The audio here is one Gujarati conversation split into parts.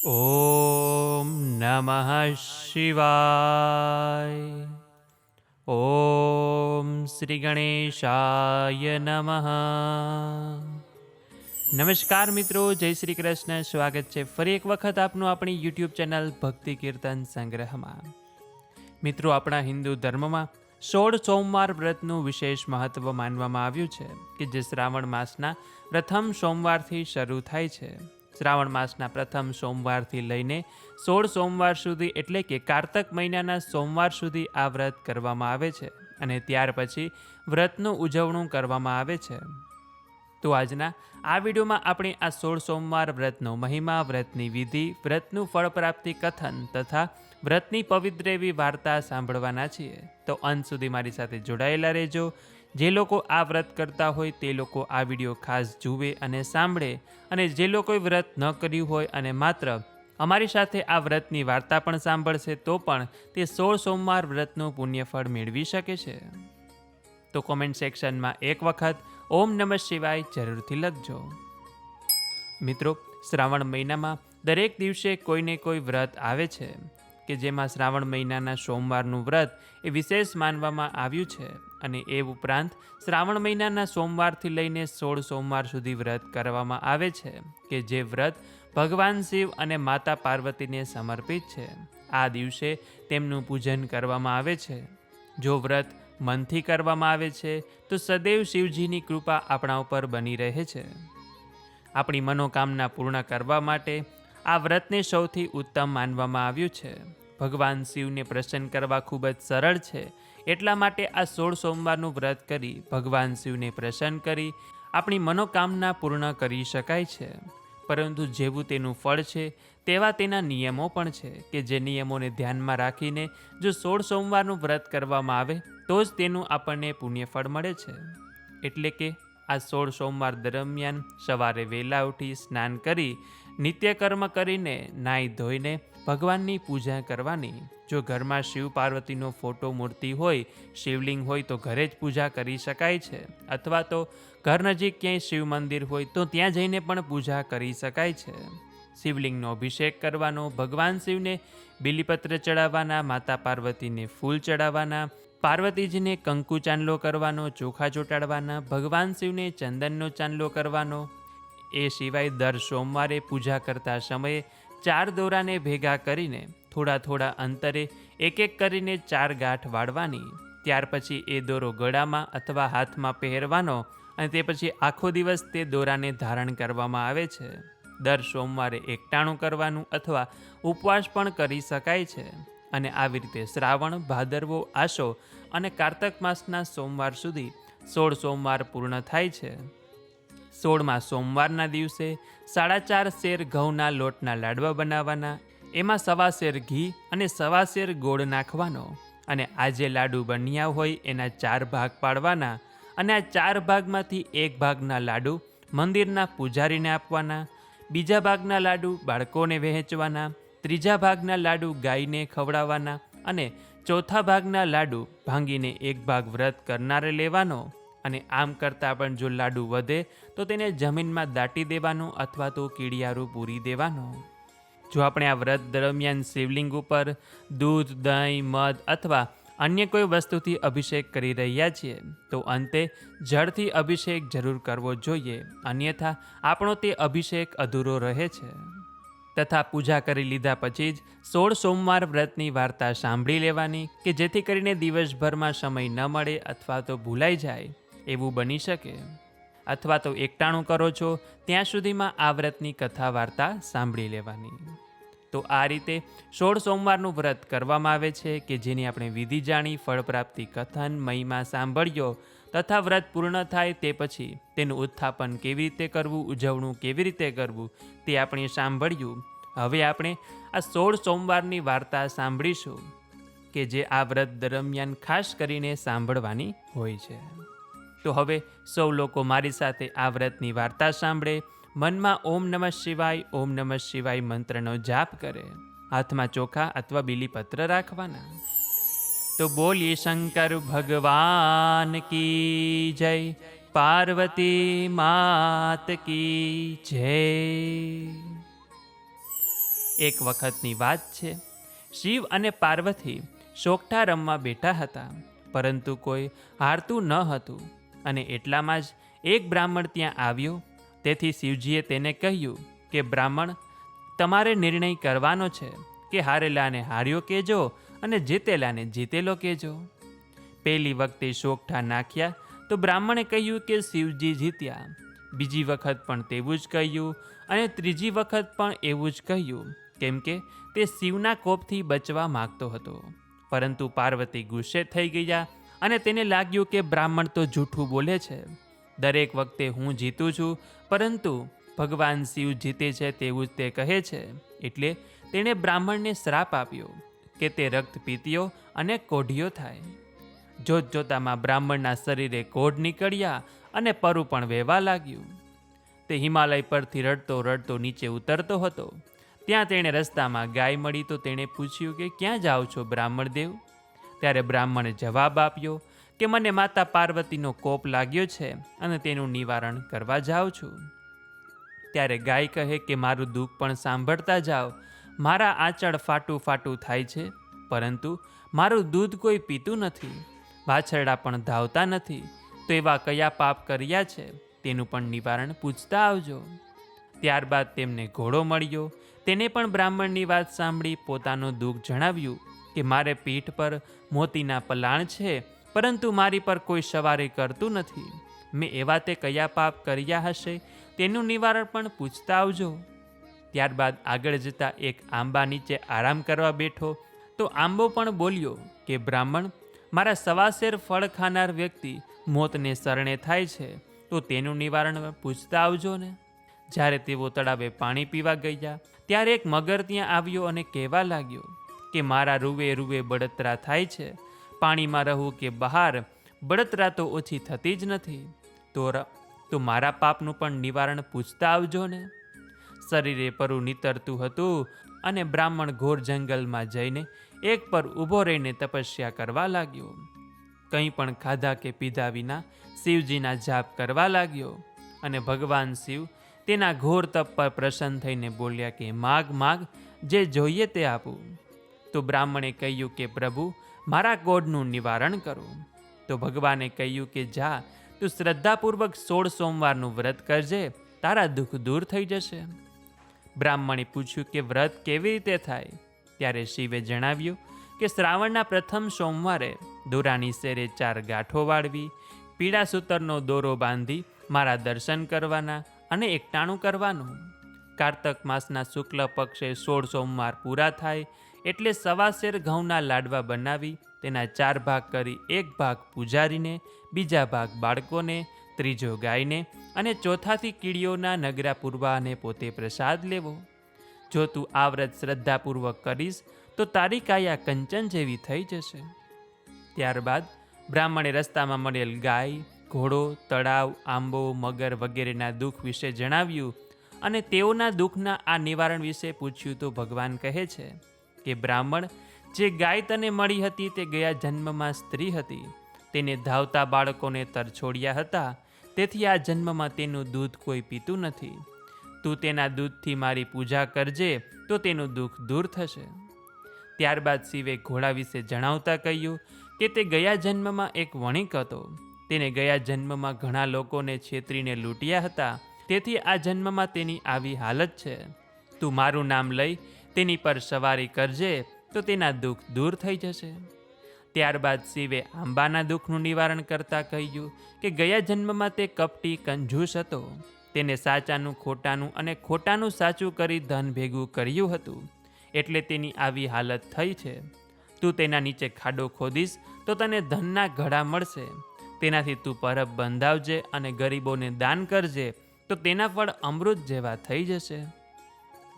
ॐ नमः शिवाय ॐ શ્રીગણેશાય નમઃ નમસ્કાર મિત્રો જય શ્રી કૃષ્ણ સ્વાગત છે ફરી એક વખત આપનું આપણી યુટ્યુબ ચેનલ ભક્તિ કીર્તન સંગ્રહમાં મિત્રો આપણા હિન્દુ ધર્મમાં સોળ સોમવાર વ્રતનું વિશેષ મહત્વ માનવામાં આવ્યું છે કે જે શ્રાવણ માસના પ્રથમ સોમવારથી શરૂ થાય છે શ્રાવણ માસના પ્રથમ સોમવારથી લઈને સોળ સોમવાર સુધી એટલે કે કારતક મહિનાના સોમવાર સુધી આ વ્રત કરવામાં આવે છે અને ત્યાર પછી વ્રતનું ઉજવણું કરવામાં આવે છે. તો આજના આ વિડીયોમાં આપણે આ સોળ સોમવાર વ્રતનો મહિમા, વ્રતની વિધિ, વ્રતનું ફળ પ્રાપ્તિ કથન તથા વ્રતની પવિત્ર એવી વાર્તા સાંભળવાના છીએ. તો અંત સુધી મારી સાથે જોડાયેલા રહેજો. જે લોકો આ વ્રત કરતા હોય તે લોકો આ વીડિયો ખાસ જુએ અને સાંભળે અને જે લોકોએ વ્રત ન કર્યું હોય અને માત્ર અમારી સાથે આ વ્રતની વાર્તા પણ સાંભળશે, તો પણ તે સોળ સોમવાર વ્રતનું પુણ્યફળ મેળવી શકે છે. તો કોમેન્ટ સેક્શનમાં એક વખત, ઓમ નમઃ શિવાય જરૂરથી લખજો. મિત્રો, શ્રાવણ મહિનામાં દરેક દિવસે કોઈને કોઈ વ્રત આવે છે. કે જેમાં શ્રાવણ મહિનાના સોમવારનું વ્રત એ વિશેષ માનવામાં આવ્યું છે અને એ ઉપરાંત શ્રાવણ મહિનાના સોમવારથી લઈને સોળ સોમવાર સુધી વ્રત કરવામાં આવે છે કે જે વ્રત ભગવાન શિવ અને માતા પાર્વતીને સમર્પિત છે. આ દિવસે તેમનું પૂજન કરવામાં આવે છે. જો વ્રત મનથી કરવામાં આવે છે, તો સદૈવ શિવજીની કૃપા આપણા ઉપર બની રહે છે. આપણી મનોકામના પૂર્ણ કરવા માટે આ વ્રતને સૌથી ઉત્તમ માનવામાં આવ્યું છે. ભગવાન શિવને પ્રસન્ન કરવા ખૂબ જ સરળ છે. એટલા માટે આ સોળ સોમવારનું વ્રત કરી ભગવાન શિવને પ્રસન્ન કરી આપણી મનોકામના પૂર્ણ કરી શકાય છે. પરંતુ જેવું તેનું ફળ છે, તેવા તેના નિયમો પણ છે કે જે નિયમોને ધ્યાનમાં રાખીને જો સોળ સોમવારનું વ્રત કરવામાં આવે, તો જ તેનું આપણને પુણ્યફળ મળે છે. એટલે કે આ સોળ સોમવાર દરમિયાન સવારે વહેલા ઉઠી સ્નાન કરી નિત્યકર્મ કરીને નાહી ધોઈને ભગવાનની પૂજા કરવાની. જો ઘરમાં શિવ પાર્વતીનો ફોટો મૂર્તિ હોય, શિવલિંગ હોય તો ઘરે જ પૂજા કરી શકાય છે. અથવા તો ઘર નજીક ક્યાંય શિવ મંદિર હોય તો ત્યાં જઈને પણ પૂજા કરી શકાય છે. શિવલિંગનો અભિષેક કરવાનો, ભગવાન શિવને બિલીપત્ર ચડાવવાના, માતા પાર્વતીને ફૂલ ચડાવવાના, પાર્વતીજીને કંકુ ચાંદલો કરવાનો, ચોખા ચોંટાડવાના, ભગવાન શિવને ચંદનનો ચાંદલો કરવાનો એ સિવાય દર સોમવારે પૂજા કરતા સમયે ચાર દોરાને ભેગા કરીને થોડા થોડા અંતરે એક એક કરીને ચાર ગાંઠ વાળવાની, ત્યાર પછી એ દોરો ગળામાં અથવા હાથમાં પહેરવાનો અને તે પછી આખો દિવસ તે દોરાને ધારણ કરવામાં આવે છે. દર સોમવારે એકટાણું કરવાનું અથવા ઉપવાસ પણ કરી શકાય છે અને આવી રીતે શ્રાવણ, ભાદરવો આશો અને કારતક માસના સોમવાર સુધી સોળ સોમવાર પૂર્ણ થાય છે. સોળમાં સોમવારના દિવસે સાડા ચાર શેર ઘઉંના લોટના લાડવા બનાવવાના, એમાં સવા શેર ઘી અને સવા શેર ગોળ નાખવાનો અને આ જે લાડુ બન્યા હોય એના ચાર ભાગ પાડવાના અને આ ચાર ભાગમાંથી એક ભાગના લાડુ મંદિરના પૂજારીને આપવાના, બીજા ભાગના લાડુ બાળકોને વહેંચવાના, ત્રીજા ભાગના લાડુ ગાયને ખવડાવવાના અને ચોથા ભાગના લાડુ ભાંગીને એક ભાગ વ્રત કરનારે લેવાનો. અને આમ કરતાં પણ જો લાડુ વધે, તો તેને જમીનમાં દાટી દેવાનું અથવા તો કીડિયારું પૂરી દેવાનું. જો આપણે આ વ્રત દરમિયાન શિવલિંગ ઉપર દૂધ, દહીં, મધ અથવા અન્ય કોઈ વસ્તુથી અભિષેક કરી રહ્યા છીએ, તો અંતે જળથી અભિષેક જરૂર કરવો જોઈએ. અન્યથા, આપણો તે અભિષેક અધૂરો રહે છે. તથા પૂજા કરી લીધા પછી જ સોળ સોમવાર વ્રતની વાર્તા સાંભળી લેવાની કે જેથી કરીને દિવસભરમાં સમય ન મળે અથવા તો ભૂલાઈ જાય. એવું બની શકે. અથવા તો એકટાણું કરો છો, ત્યાં સુધીમાં આ વ્રતની કથા વાર્તા સાંભળી લેવાની. તો આ રીતે સોળ સોમવારનું વ્રત કરવામાં આવે છે કે જેની આપણે વિધિ જાણી, ફળ પ્રાપ્તિ, કથન, મહિમા સાંભળ્યો તથા વ્રત પૂર્ણ થાય તે પછી તેનું ઉત્થાપન કેવી રીતે કરવું, ઉજવણું કેવી રીતે કરવું તે આપણે સાંભળ્યું. હવે આપણે આ સોળ સોમવારની વાર્તા સાંભળીશું કે જે આ વ્રત દરમિયાન ખાસ કરીને સાંભળવાની હોય છે. તો હવે સૌ લોકો મારી સાથે આ વ્રતની વાર્તા સાંભળે. મનમાં ઓમ નમઃ શિવાય, ઓમ નમઃ શિવાય મંત્રનો જાપ કરે. હાથમાં ચોખા અથવા બીલીપત્ર રાખવાના. તો બોલીએ, શંકર ભગવાન કી જય, પાર્વતી માત કી જય. એક વખતની વાત છે. શિવ અને પાર્વતી શોકઠા રમવા બેઠા હતા, પરંતુ કોઈ હારતું ન હતું. અને એટલામાં જ એક બ્રાહ્મણ ત્યાં આવ્યો. તેથી શિવજીએ તેને કહ્યું કે, બ્રાહ્મણ, તમારે નિર્ણય કરવાનો છે કે હારેલાને હાર્યો કહેજો અને જીતેલાને જીતેલો કહેજો પહેલી વખતે શોકઠા નાખ્યા તો બ્રાહ્મણે કહ્યું કે, શિવજી જીત્યા. બીજી વખત પણ તેવું જ કહ્યું અને ત્રીજી વખત પણ એવું જ કહ્યું, કેમ કે તે શિવના કોપથી બચવા માગતો હતો. પરંતુ પાર્વતી ગુસ્સે થઈ ગયા અને તેને લાગ્યું કે બ્રાહ્મણ તો જૂઠું બોલે છે. દરેક વખતે હું જીતું છું, પરંતુ ભગવાન શિવ જીતે છે તેવું જ તે કહે છે. એટલે તેણે બ્રાહ્મણને શ્રાપ આપ્યો કે તે રક્ત પીતીઓ અને કોઢિયો થાય. જોત જોતામાં બ્રાહ્મણના શરીરે કોઢ નીકળ્યા અને પરુ પણ વહેવા લાગ્યું. તે હિમાલય પરથી રડતો રડતો નીચે ઉતરતો હતો. ત્યાં તેણે રસ્તામાં ગાય મળી તો તેણે પૂછ્યું કે ક્યાં જાઓ છો બ્રાહ્મણ દેવ ત્યારે બ્રાહ્મણે જવાબ આપ્યો કે મને માતા પાર્વતીનો કોપ લાગ્યો છે અને તેનું નિવારણ કરવા જાઉં છું. ત્યારે ગાય કહે કે મારું દુઃખ પણ સાંભળતા જાઓ. મારા આંચળ ફાટું ફાટું થાય છે, પરંતુ મારું દૂધ કોઈ પીતું નથી. વાછરડા પણ ધાવતા નથી. તો એવા કયા પાપ કર્યા છે, તેનું પણ નિવારણ પૂછતા આવજો. ત્યારબાદ તેમને ઘોડો મળ્યો. તેને પણ બ્રાહ્મણની વાત સાંભળી પોતાનું દુઃખ જણાવ્યું. કે મારે પીઠ પર મોતીના પલાણ છે, પરંતુ મારી પર કોઈ સવારી કરતું નથી. મેં એવા તે કયા પાપ કર્યા હશે, તેનું નિવારણ પણ પૂછતા આવજો. ત્યારબાદ આગળ જતા એક આંબા નીચે આરામ કરવા બેઠો, તો આંબો પણ બોલ્યો કે, બ્રાહ્મણ, મારા સવાસેર ફળ ખાનાર વ્યક્તિ મોતને શરણે થાય છે, તો તેનું નિવારણ પૂછતા આવજો ને. જ્યારે તેઓ તળાવે પાણી પીવા ગયા, ત્યારે એક મગર ત્યાં આવ્યો અને કહેવા લાગ્યો કે મારા રૂવે રૂવે બળતરા થાય છે. પાણીમાં રહું કે બહાર, બળતરા તો ઓછી થતી જ નથી. તો તો મારા પાપનું પણ નિવારણ પૂછતા આવજો ને. શરીરે પરું નીતરતું હતું અને બ્રાહ્મણ ઘોર જંગલમાં જઈને એક પર ઊભો રહીને તપસ્યા કરવા લાગ્યો. કંઈ પણ ખાધા કે પીધા વિના શિવજીના જાપ કરવા લાગ્યો અને ભગવાન શિવ તેના ઘોર તપ પર પ્રસન્ન થઈને બોલ્યા કે, માગ માગ, જે જોઈએ તે આપું. તો બ્રાહ્મણે કહ્યું કે, પ્રભુ, મારા ગોડનું નિવારણ કરો. તો ભગવાને કહ્યું કે, જા, તું શ્રદ્ધાપૂર્વક સોળ સોમવારનું વ્રત કરજે, તારા દુઃખ દૂર થઈ જશે. બ્રાહ્મણે પૂછ્યું કે, વ્રત કેવી રીતે થાય? ત્યારે શિવે જણાવ્યું કે, શ્રાવણના પ્રથમ સોમવારે દોરાની શેરે ચાર ગાંઠો વાળવી પીળા સૂતરનો દોરો બાંધી મારા દર્શન કરવાના અને એકટાણું કરવાનું. કારતક માસના શુક્લ પક્ષે સોળ સોમવાર પૂરા થાય એટલે સવાશેર ઘઉંના લાડવા બનાવી, તેના ચાર ભાગ કરી, એક ભાગ પૂજારીને, બીજા ભાગ બાળકોને, ત્રીજો ગાયને અને ચોથાથી કીડીઓના નગરા પૂરવાને પોતે પ્રસાદ લેવો. જો તું આ વ્રત શ્રદ્ધાપૂર્વક કરીશ, તો તારી કાયા કંચન જેવી થઈ જશે. ત્યારબાદ બ્રાહ્મણે રસ્તામાં મળેલ ગાય, ઘોડો, તળાવ, આંબો, મગર વગેરેના દુઃખ વિશે જણાવ્યું અને તેઓના દુઃખના આ નિવારણ વિશે પૂછ્યું તો ભગવાન કહે છે કે બ્રાહ્મણ જે ગાય તને મળી હતી તે ગયા જન્મમાં સ્ત્રી હતી. તેને ધાવતા બાળકોને તરછોડ્યા હતા. તેથી આ જન્મમાં તેનું દૂધ કોઈ પીતું નથી. તું તેના દૂધથી મારી પૂજા કરજે તો તેનું દુઃખ દૂર થશે. ત્યારબાદ શિવે ઘોડા વિશે જણાવતા કહ્યું કે તે ગયા જન્મમાં એક વણિક હતો. તેને ગયા જન્મમાં ઘણા લોકોને છેતરીને લૂંટ્યા હતા. તેથી આ જન્મમાં તેની આવી હાલત છે. તું મારું નામ લઈ તેની પર સવારી કરજે તો તેના દુઃખ દૂર થઈ જશે. ત્યારબાદ શિવે આંબાના દુઃખનું નિવારણ કરતાં કહ્યું કે ગયા જન્મમાં તે કપટી કંજૂસ હતો. તેને સાચાનું, ખોટાનું અને ખોટાનું સાચું કરી ધન ભેગું કર્યું હતું. એટલે તેની આવી હાલત થઈ છે. તું તેના નીચે ખાડો ખોદીશ તો તને ધનના ઘડા મળશે. તેનાથી તું પરબ બંધાવજે અને ગરીબોને દાન કરજે તો તેના ફળ અમૃત જેવા થઈ જશે.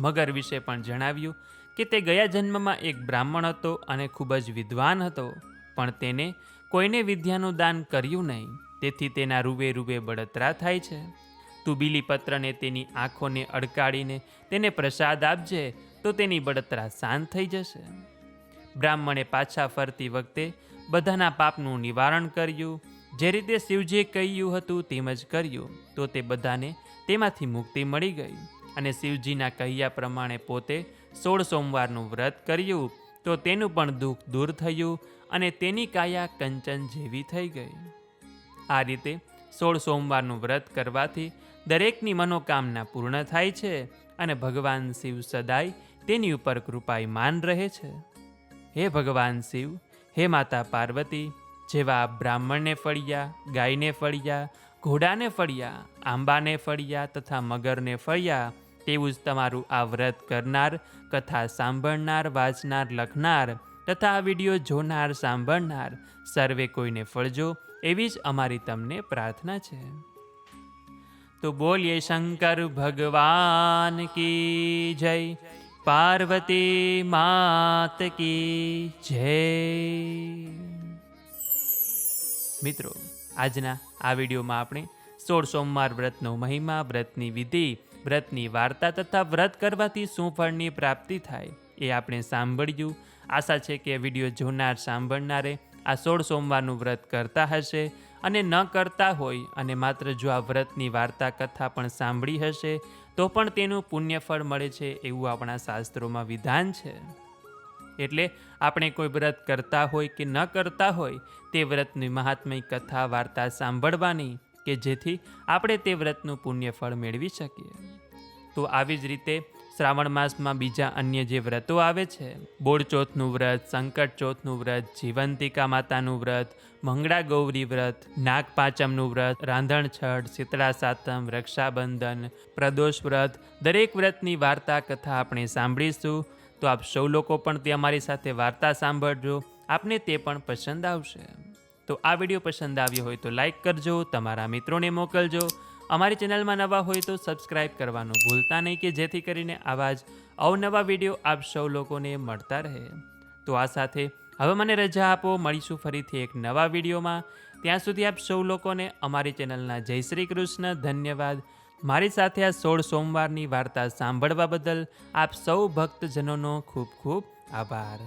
મગર વિશે પણ જણાવ્યું કે તે ગયા જન્મમાં એક બ્રાહ્મણ હતો અને ખૂબ જ વિદ્વાન હતો, પણ તેને કોઈને વિદ્યાનું દાન કર્યું નહીં. તેથી તેના રૂવે રૂવે બળતરા થાય છે. તું બીલીપત્રને તેની આંખોને અડકાડીને તેને પ્રસાદ આપજે, તો તેની બળતરા શાંત થઈ જશે. બ્રાહ્મણે પાછા ફરતી વખતે બધાના પાપનું નિવારણ કર્યું. જે રીતે શિવજીએ કહ્યું હતું તેમ જ કર્યું, તો તે બધાને તેમાંથી મુક્તિ મળી ગઈ. અને શિવજીના કહ્યા પ્રમાણે પોતે સોળ સોમવારનું વ્રત કર્યું. તો તેનું પણ દુઃખ દૂર થયું અને તેની કાયા કંચન જેવી થઈ ગઈ. આ રીતે સોળ સોમવારનું વ્રત કરવાથી દરેકની મનોકામના પૂર્ણ થાય છે અને ભગવાન શિવ સદાય તેની ઉપર કૃપાયમાન રહે છે. હે ભગવાન શિવ, હે માતા પાર્વતી, જેવા બ્રાહ્મણને ફળિયા, ગાયને ફળિયા, ઘોડાને ફળિયા, આંબાને ફળિયા તથા મગરને ફળિયા તેવું જ તમારું આ વ્રત કરનાર, કથા સાંભળનાર, વાંચનાર, લખનાર તથા આ વીડિયો જોનાર, સાંભળનાર સર્વે કોઈને ફળજો એવી જ અમારી તમને પ્રાર્થના છે. તો બોલીએ શંકર ભગવાન કી જય, પાર્વતી માત કી જય. મિત્રો, આજના આ વિડીયોમાં આપણે સોળ સોમવાર વ્રતનો મહિમા, વ્રતની વિધિ વ્રતની વાર્તા તથા વ્રત કરવાથી શું ફળની પ્રાપ્તિ થાય એ આપણે સાંભળ્યું. આશા છે કે વીડિયો જોનાર સાંભળનારે આ સોળ સોમવારનું વ્રત કરતા હશે અને ન કરતા હોય અને માત્ર જો આ વ્રતની વાર્તા કથા પણ સાંભળી હશે, તો પણ તેનું પુણ્યફળ મળે છે એવું આપણા શાસ્ત્રોમાં વિધાન છે. એટલે આપણે કોઈ વ્રત કરતા હોય કે ન કરતા હોય તે વ્રતની મહાત્મય કથા વાર્તા સાંભળવાની કે જેથી આપણે તે વ્રતનું પુણ્યફળ મેળવી શકીએ. તો આવી જ રીતે શ્રાવણ માસમાં બીજા અન્ય જે વ્રતો આવે છે બોળચોથનું વ્રત સંકટ ચોથનું વ્રત, જીવંતિકા માતાનું વ્રત, મંગળા ગૌરી વ્રત, નાગપાંચમનું વ્રત, રાંધણ છઠ, શીતળા સાતમ, રક્ષાબંધન, પ્રદોષ વ્રત, દરેક વ્રતની વાર્તા કથા આપણે સાંભળીશું. તો આપ સૌ લોકો પણ તે અમારી સાથે વાર્તા સાંભળજો. આપને તે પણ પસંદ આવશે. તો આ વીડિયો પસંદ આવ્યો હોય તો લાઈક કરજો, તમારા મિત્રોને મોકલજો. અમારી ચેનલમાં નવા હોય તો સબસ્ક્રાઈબ કરવાનું ભૂલતા નહીં કે જેથી કરીને આવા જ અવનવા વીડિયો આપ સૌ લોકોને મળતા રહે. તો આ સાથે હવે મને રજા આપો, મળીશું ફરીથી એક નવા વિડીયોમાં. ત્યાં સુધી આપ સૌ લોકોને અમારી ચેનલના જય શ્રી કૃષ્ણ, ધન્યવાદ. મારી સાથે આ સોળ સોમવારની વાર્તા સાંભળવા બદલ આપ સૌ ભક્તજનોનો ખૂબ ખૂબ આભાર.